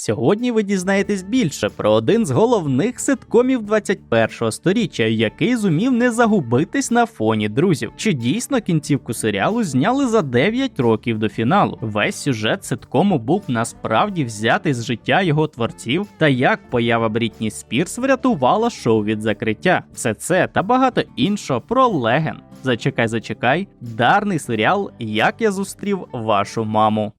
Сьогодні ви дізнаєтесь більше про один з головних ситкомів 21-го сторіччя, який зумів не загубитись на фоні друзів. Чи дійсно кінцівку серіалу зняли за 9 років до фіналу? Весь сюжет ситкому був насправді взятий з життя його творців, та як поява Брітні Спірс врятувала шоу від закриття. Все це та багато іншого про Леген. Зачекай, зачекай, дарний серіал Як я зустрів вашу маму.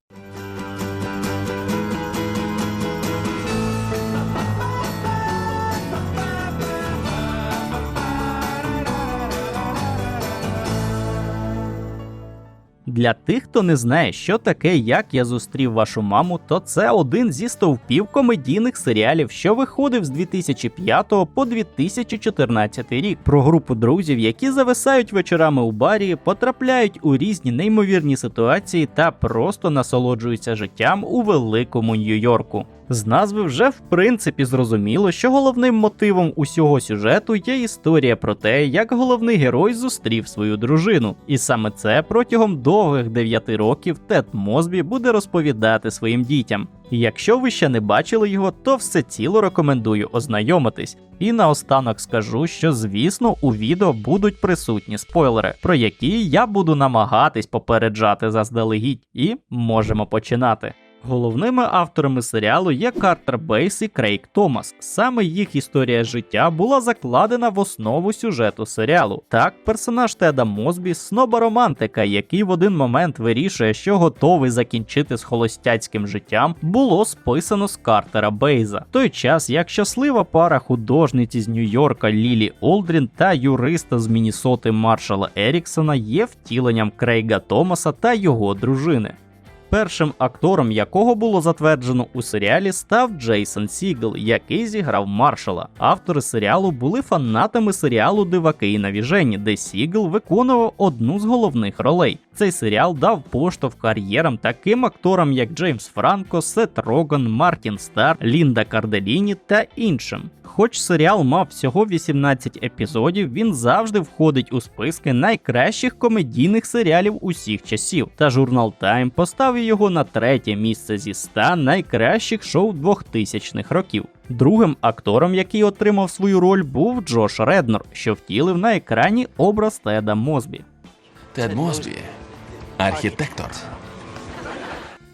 Для тих, хто не знає, що таке як я зустрів вашу маму, то це один зі стовпів комедійних серіалів, що виходив з 2005 по 2014 рік. Про групу друзів, які зависають вечорами у барі, потрапляють у різні неймовірні ситуації та просто насолоджуються життям у великому Нью-Йорку. З назви вже в принципі зрозуміло, що головним мотивом усього сюжету є історія про те, як головний герой зустрів свою дружину. І саме це протягом довгих 9 років Тед Мозбі буде розповідати своїм дітям. І Якщо ви ще не бачили його, то все ціло рекомендую ознайомитись. І наостанок скажу, що звісно у відео будуть присутні спойлери, про які я буду намагатись попереджати заздалегідь, і можемо починати. Головними авторами серіалу є Картер Бейс і Крейг Томас. Саме їх історія життя була закладена в основу сюжету серіалу. Так, персонаж Теда Мозбі сноба романтика, який в один момент вирішує, що готовий закінчити з холостяцьким життям, було списано з Картера Бейза. Той час, як щаслива пара художниці з Нью-Йорка Лілі Олдрін та юриста з Мінісоти Маршала Еріксона є втіленням Крейга Томаса та його дружини. Першим актором якого було затверджено у серіалі став Джейсон Сігл, який зіграв маршала. Автори серіалу були фанатами серіалу Диваки і навіжені, де Сігл виконував одну з головних ролей. Цей серіал дав поштовх кар'єрам таким акторам, як Джеймс Франко, Сет Роган, Мартін Стар, Лінда Карделіні та іншим. Хоч серіал мав всього 18 епізодів, він завжди входить у списки найкращих комедійних серіалів усіх часів. Та журнал Time поставив його на третє місце зі 100 найкращих шоу 2000-х років. Другим актором, який отримав свою роль, був Джош Реднор, що втілив на екрані образ Теда Мозбі. Тед Мосбі, архітектор.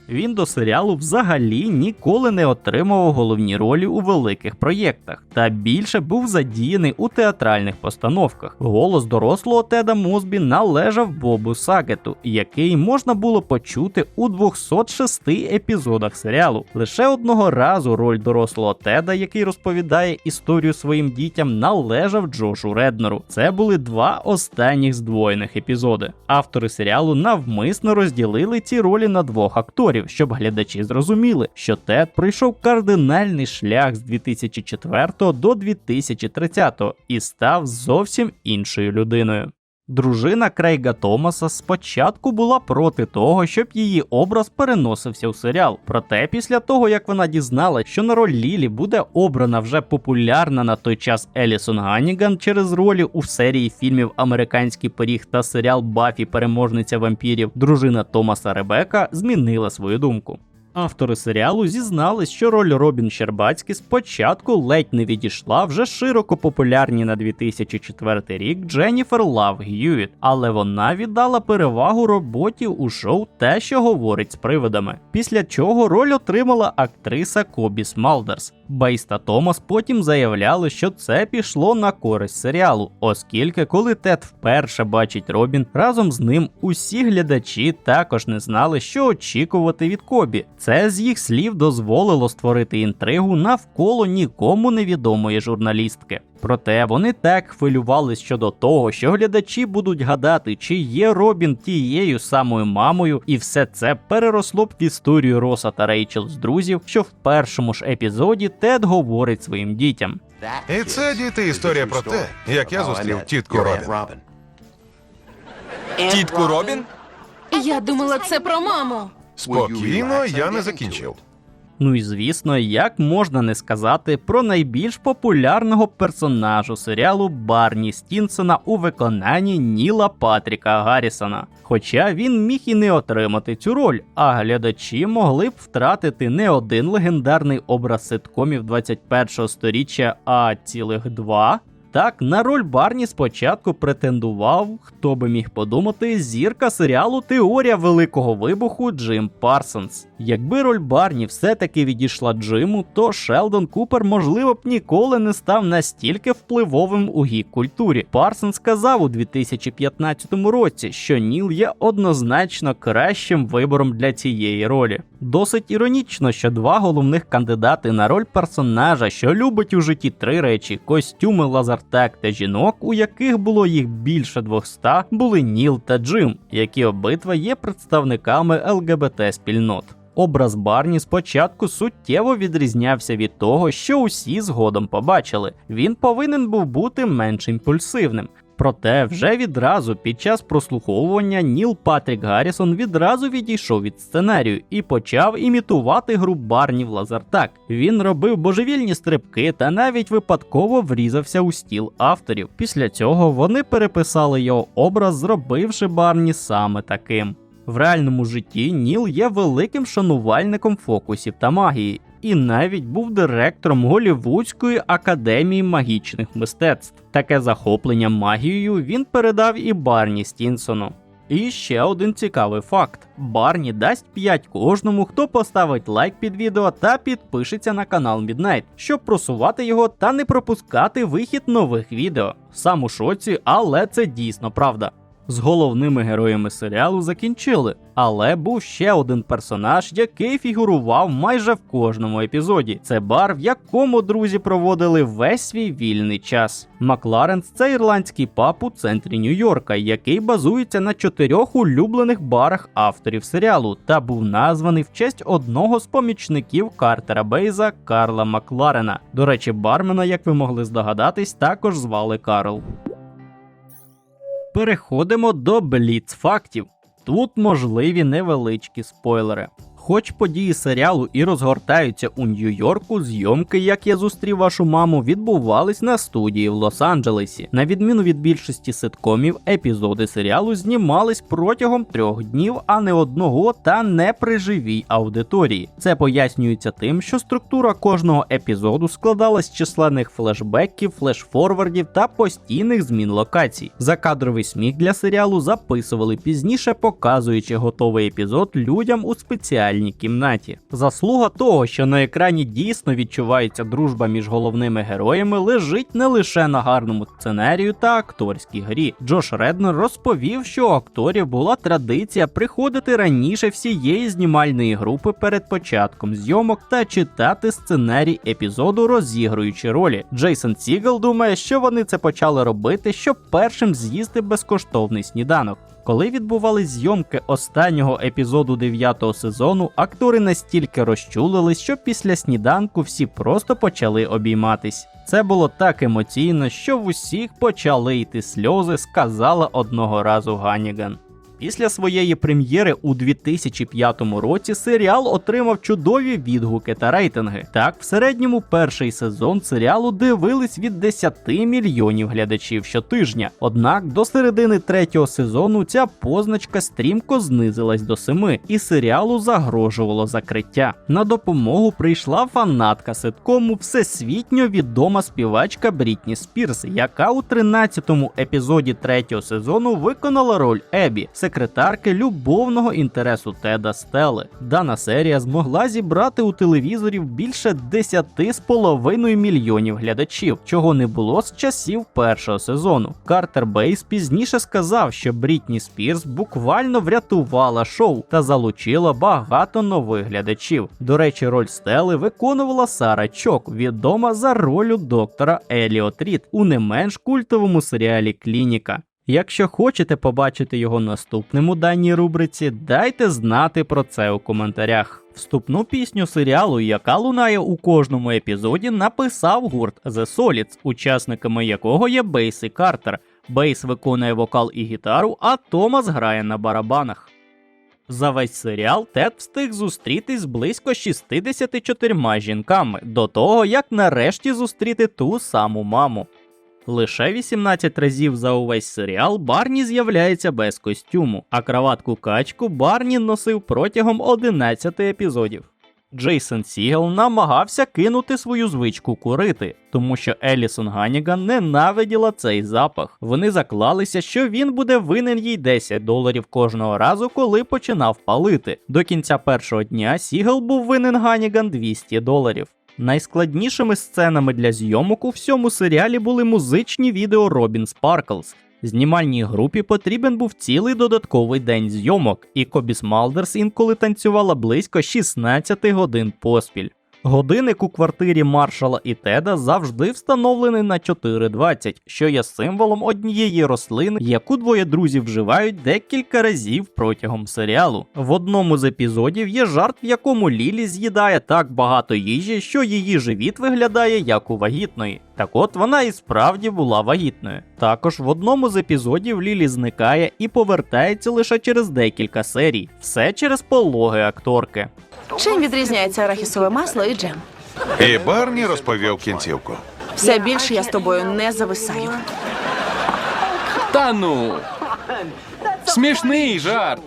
Він до серіалу взагалі ніколи не отримував головні ролі у великих проєктах, та більше був задіяний у театральних постановках. Голос дорослого Теда Мозбі належав Бобу Сагету, який можна було почути у 206 епізодах серіалу. Лише одного разу роль дорослого Теда, який розповідає історію своїм дітям, належав Джошу Реднеру. Це були два останніх здвоєних епізоди. Автори серіалу навмисно розділили ці ролі на двох акторів, щоб глядачі зрозуміли, що Тед пройшов кардинальний шлях з 2004 до 2030 і став зовсім іншою людиною. Дружина Крейга Томаса спочатку була проти того, щоб її образ переносився у серіал. Проте, після того як вона дізналась, що на роль Лілі буде обрана вже популярна на той час Елісон Ганніган через ролі у серії фільмів Американський пиріг та серіал Бафі Переможниця вампірів, дружина Томаса Ребека змінила свою думку. Автори серіалу зізнались, що роль Робін Щербацький спочатку ледь не відійшла вже широко популярні на 2004 рік Дженніфер Лав Гьюіт, але вона віддала перевагу роботі у шоу Те, що говорить з привидами. Після чого роль отримала актриса Кобі Смалдерс. Бейс та Томас потім заявляли, що це пішло на користь серіалу, оскільки, коли Тед вперше бачить Робін, разом з ним усі глядачі також не знали, що очікувати від Кобі. Це з їх слів дозволило створити інтригу навколо нікому невідомої журналістки. Проте вони так хвилювались щодо того, що глядачі будуть гадати, чи є Робін тією самою мамою, і все це переросло б в історію Роса та Рейчел з друзів, що в першому ж епізоді Тед говорить своїм дітям. І це діти історія про те, як я зустрів тітку Робін. Тітку Робін? Я думала, це про маму. Спокійно, я не закінчив. Ну і звісно, як можна не сказати про найбільш популярного персонажу серіалу Барні Стінсона у виконанні Ніла Патріка Гаррісона. Хоча він міг і не отримати цю роль, а глядачі могли б втратити не один легендарний образ ситкомів 21-го сторіччя, а цілих два. Так, на роль Барні спочатку претендував, хто би міг подумати, зірка серіалу Теорія Великого Вибуху Джим Парсонс. Якби роль Барні все-таки відійшла Джиму, то Шелдон Купер, можливо, б ніколи не став настільки впливовим у гік культурі. Парсонс сказав у 2015 році, що Ніл є однозначно кращим вибором для цієї ролі. Досить іронічно, що два головних кандидати на роль персонажа, що любить у житті три речі: костюми, лазертек та жінок, у яких було їх більше 200, були Ніл та Джим, які обидва є представниками ЛГБТ спільнот. Образ Барні спочатку суттєво відрізнявся від того, що усі згодом побачили. Він повинен був бути менш імпульсивним. Проте вже відразу під час прослуховування Ніл Патрік Гаррісон відразу відійшов від сценарію і почав імітувати гру Барні в лазертак. Він робив божевільні стрибки та навіть випадково врізався у стіл авторів. Після цього вони переписали його образ, зробивши Барні саме таким. В реальному житті Ніл є великим шанувальником фокусів та магії, і навіть був директором Голівудської академії магічних мистецтв. Таке захоплення магією він передав і Барні Стінсону. І ще один цікавий факт: Барні дасть 5 кожному, хто поставить лайк під відео та підпишеться на канал Midnight, щоб просувати його та не пропускати вихід нових відео. Сам у шоці, але це дійсно правда. З головними героями серіалу закінчили, але був ще один персонаж, який фігурував майже в кожному епізоді. Це бар, в якому друзі проводили весь свій вільний час. Макларенс це ірландський паб у центрі Нью-Йорка, який базується на чотирьох улюблених барах авторів серіалу та був названий в честь одного з помічників Картера Бейза Карла Макларена. До речі, бармена, як ви могли здогадатись, також звали Карл. Переходимо до бліц фактів. Тут можливі невеличкі спойлери. Хоч події серіалу і розгортаються у Нью-Йорку, зйомки, як я зустрів вашу маму, відбувались на студії в Лос-Анджелесі. На відміну від більшості ситкомів, епізоди серіалу знімались протягом трьох днів, а не одного, та не при живій аудиторії. Це пояснюється тим, що структура кожного епізоду складалась з численних флешбеків, флешфорвардів та постійних змін локацій. Закадровий сміх для серіалу записували пізніше, показуючи готовий епізод людям у спеціальній кімнаті. Заслуга того, що на екрані дійсно відчувається дружба між головними героями, лежить не лише на гарному сценарію та акторській грі. Джош Реднер розповів, що у акторів була традиція приходити раніше всієї знімальної групи перед початком зйомок та читати сценарій епізоду, розігруючи ролі. Джейсон Сігел думає, що вони це почали робити, щоб першим з'їсти безкоштовний сніданок. Коли відбувались зйомки останнього епізоду дев'ятого сезону, актори настільки розчулились, що після сніданку всі просто почали обійматись. Це було так емоційно, що в усіх почали йти сльози, сказала одного разу Ганіган. Після своєї прем'єри у 2005 році серіал отримав чудові відгуки та рейтинги. Так, в середньому перший сезон серіалу дивились від 10 мільйонів глядачів щотижня. Однак до середини третього сезону ця позначка стрімко знизилась до 7, і серіалу загрожувало закриття. На допомогу прийшла фанатка ситкому всесвітньо відома співачка Брітні Спірс, яка у 13-му епізоді третього сезону виконала роль Ебі секретарки любовного інтересу Теда Стели. Дана серія змогла зібрати у телевізорів більше 10,5 мільйонів глядачів, чого не було з часів першого сезону. Картер Бейс пізніше сказав, що Брітні Спірс буквально врятувала шоу та залучила багато нових глядачів. До речі, роль Стели виконувала Сара Чок, відома за ролю доктора Еліот Рід у не менш культовому серіалі Клініка. Якщо хочете побачити його наступним у даній рубриці, дайте знати про це у коментарях. Вступну пісню серіалу, яка лунає у кожному епізоді, написав гурт The Solids, учасниками якого є Бейс і Картер. Бейс виконує вокал і гітару, а Томас грає на барабанах. За весь серіал Тед встиг зустрітись з близько 64 жінками до того, як нарешті зустріти ту саму маму. Лише 18 разів за увесь серіал Барні з'являється без костюму, а краватку качку Барні носив протягом 11 епізодів. Джейсон Сігел намагався кинути свою звичку курити, тому що Елісон Ганіган ненавиділа цей запах. Вони заклалися, що він буде винен їй 10 доларів кожного разу, коли починав палити. До кінця першого дня Сігел був винен Ганіган 200 доларів. Найскладнішими сценами для зйомок у всьому серіалі були музичні відео Робін Спарклз. Знімальній групі потрібен був цілий додатковий день зйомок, і Кобі Смалдерс інколи танцювала близько 16 годин поспіль. Годинник у квартирі маршала і Теда завжди встановлений на 4.20, що є символом однієї рослини, яку двоє друзів вживають декілька разів протягом серіалу. В одному з епізодів є жарт, в якому Лілі з'їдає так багато їжі, що її живіт виглядає як у вагітної. Так от вона і справді була вагітною. Також в одному з епізодів Лілі зникає і повертається лише через декілька серій. Все через пологи акторки. Чим відрізняється арахісове масло і джем? І Барні розповів кінцівку. Все більше я з тобою не зависаю. Та ну. Смішний жарт.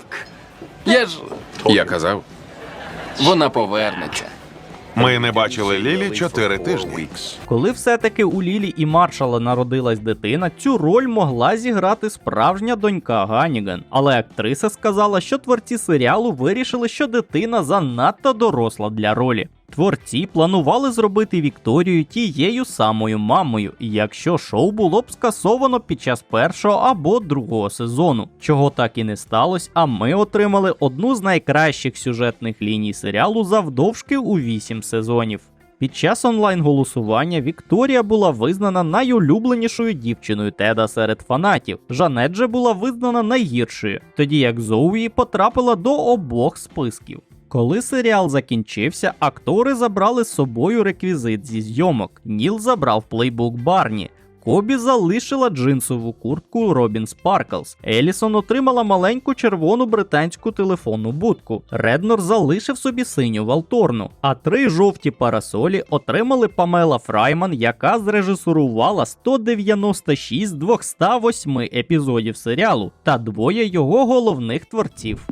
Я ж. Я казав, Вона повернеться. Ми не бачили Лілі чотири тижні. Коли все-таки у Лілі і Маршала народилась дитина, цю роль могла зіграти справжня донька Ганіган. Але актриса сказала, що творці серіалу вирішили, що дитина занадто доросла для ролі. Творці планували зробити Вікторію тією самою мамою, якщо шоу було б скасовано під час першого або другого сезону, чого так і не сталося, а ми отримали одну з найкращих сюжетних ліній серіалу завдовжки у 8 сезонів. Під час онлайн-голосування Вікторія була визнана найулюбленішою дівчиною Теда серед фанатів. Жанет же була визнана найгіршою, тоді як Зоуї потрапила до обох списків. Коли серіал закінчився, актори забрали з собою реквізит зі зйомок. Ніл забрав плейбук Барні. Кобі залишила джинсову куртку Робін Спарклз. Елісон отримала маленьку червону британську телефонну будку. Реднор залишив собі синю валторну. А три жовті парасолі отримали Памела Фрайман, яка зрежисурувала 196 з 208 епізодів серіалу, та двоє його головних творців.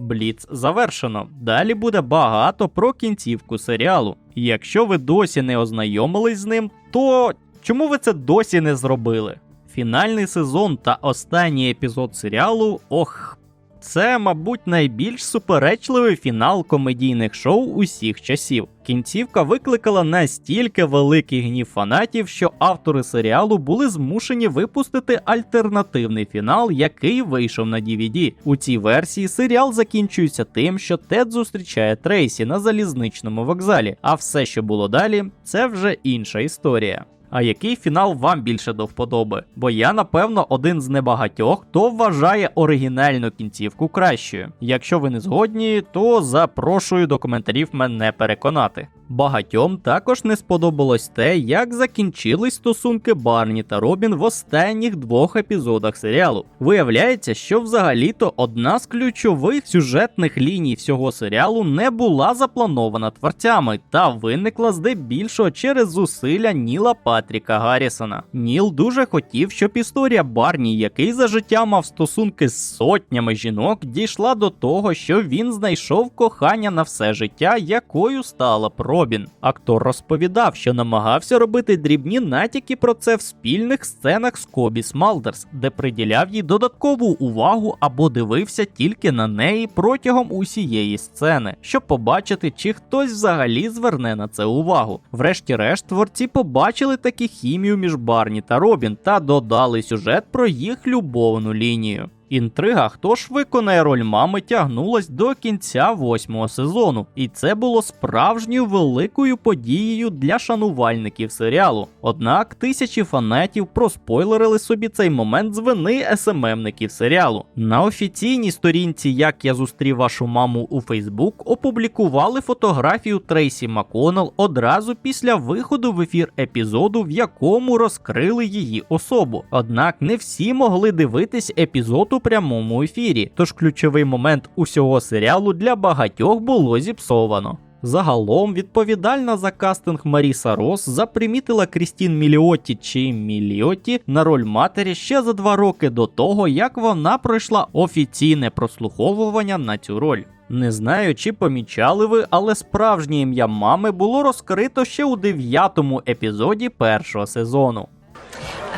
Бліц завершено. Далі буде багато про кінцівку серіалу. Якщо ви досі не ознайомились з ним, то чому ви це досі не зробили? Фінальний сезон та останній епізод серіалу ох. Це, мабуть, найбільш суперечливий фінал комедійних шоу усіх часів. Кінцівка викликала настільки великий гнів фанатів, що автори серіалу були змушені випустити альтернативний фінал, який вийшов на DVD. У цій версії серіал закінчується тим, що Тед зустрічає Трейсі на залізничному вокзалі, а все, що було далі, це вже інша історія. А який фінал вам більше до вподоби? Бо я, напевно, один з небагатьох, хто вважає оригінальну кінцівку кращою. Якщо ви не згодні, то запрошую до коментарів мене переконати. Багатьом також не сподобалось те, як закінчились стосунки Барні та Робін в останніх двох епізодах серіалу. Виявляється, що взагалі-то одна з ключових сюжетних ліній всього серіалу не була запланована творцями та виникла здебільшого через зусилля Ніла Патріка Гаррісона. Ніл дуже хотів, щоб історія Барні, який за життя мав стосунки з сотнями жінок, дійшла до того, що він знайшов кохання на все життя, якою стала Робін. Актор розповідав, що намагався робити дрібні натяки про це в спільних сценах з Кобі Смалдерс, де приділяв їй додаткову увагу або дивився тільки на неї протягом усієї сцени, щоб побачити, чи хтось взагалі зверне на це увагу. Врешті-решт, творці побачили таку хімію між Барні та Робін та додали сюжет про їх любовну лінію. Інтрига, хто ж виконає роль мами, тягнулась до кінця восьмого сезону, і це було справжньою великою подією для шанувальників серіалу. Однак тисячі фанатів проспойлерили собі цей момент з вини СММників серіалу. На офіційній сторінці, як я зустрів вашу маму у Фейсбук, опублікували фотографію Трейсі Маконел одразу після виходу в ефір епізоду, в якому розкрили її особу. Однак не всі могли дивитись епізод у прямому ефірі, тож ключовий момент усього серіалу для багатьох було зіпсовано. Загалом відповідальна за кастинг Маріса Рос запримітила Крістін Міліоті чи Міліоті на роль матері ще за два роки до того, як вона пройшла офіційне прослуховування на цю роль. Не знаю, чи помічали ви, але справжнє ім'я мами було розкрито ще у дев'ятому епізоді першого сезону.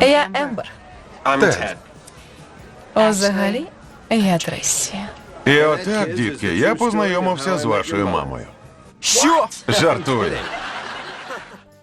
Я Ембер. Тед. Взагалі, я Тресі. І отак, дітки, я познайомився з вашою мамою. Що? Жартую.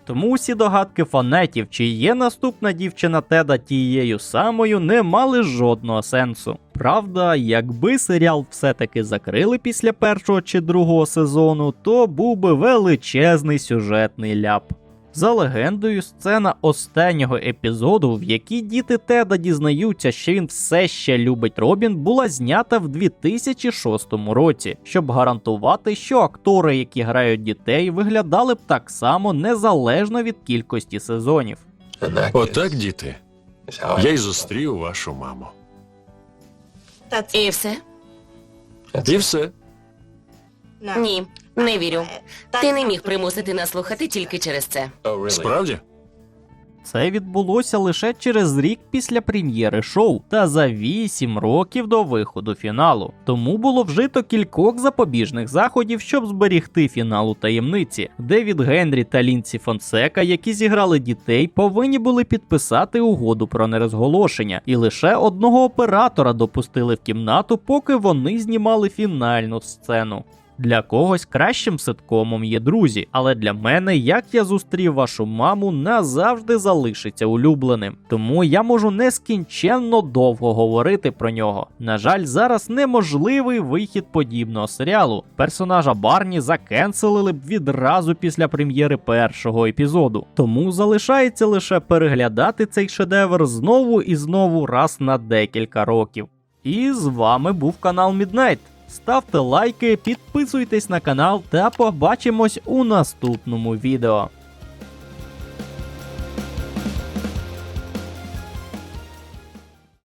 Тому усі догадки фанатів, чи є наступна дівчина Теда тією самою, не мали жодного сенсу. Правда, якби серіал все-таки закрили після першого чи другого сезону, то був би величезний сюжетний ляп. За легендою, сцена останнього епізоду, в якій діти Теда дізнаються, що він все ще любить Робін, була знята в 2006 році, щоб гарантувати, що актори, які грають дітей, виглядали б так само незалежно від кількості сезонів. Отак, діти, я й зустрів вашу маму. І все? І все. Ні, не вірю. Ти не міг примусити нас слухати тільки через це. Справді? Це відбулося лише через рік після прем'єри шоу та за 8 років до виходу фіналу. Тому було вжито кількох запобіжних заходів, щоб зберігти фіналу таємниці. Девід Генрі та Лінсі Фонсека, які зіграли дітей, повинні були підписати угоду про нерозголошення, і лише одного оператора допустили в кімнату, поки вони знімали фінальну сцену. Для когось кращим ситкомом є друзі, але для мене, як я зустрів вашу маму, назавжди залишиться улюбленим. Тому я можу нескінченно довго говорити про нього. На жаль, зараз неможливий вихід подібного серіалу. Персонажа Барні закенселили б відразу після прем'єри першого епізоду. Тому залишається лише переглядати цей шедевр знову і знову раз на декілька років. І з вами був канал Midnight. Ставте лайки, підписуйтесь на канал та побачимось у наступному відео.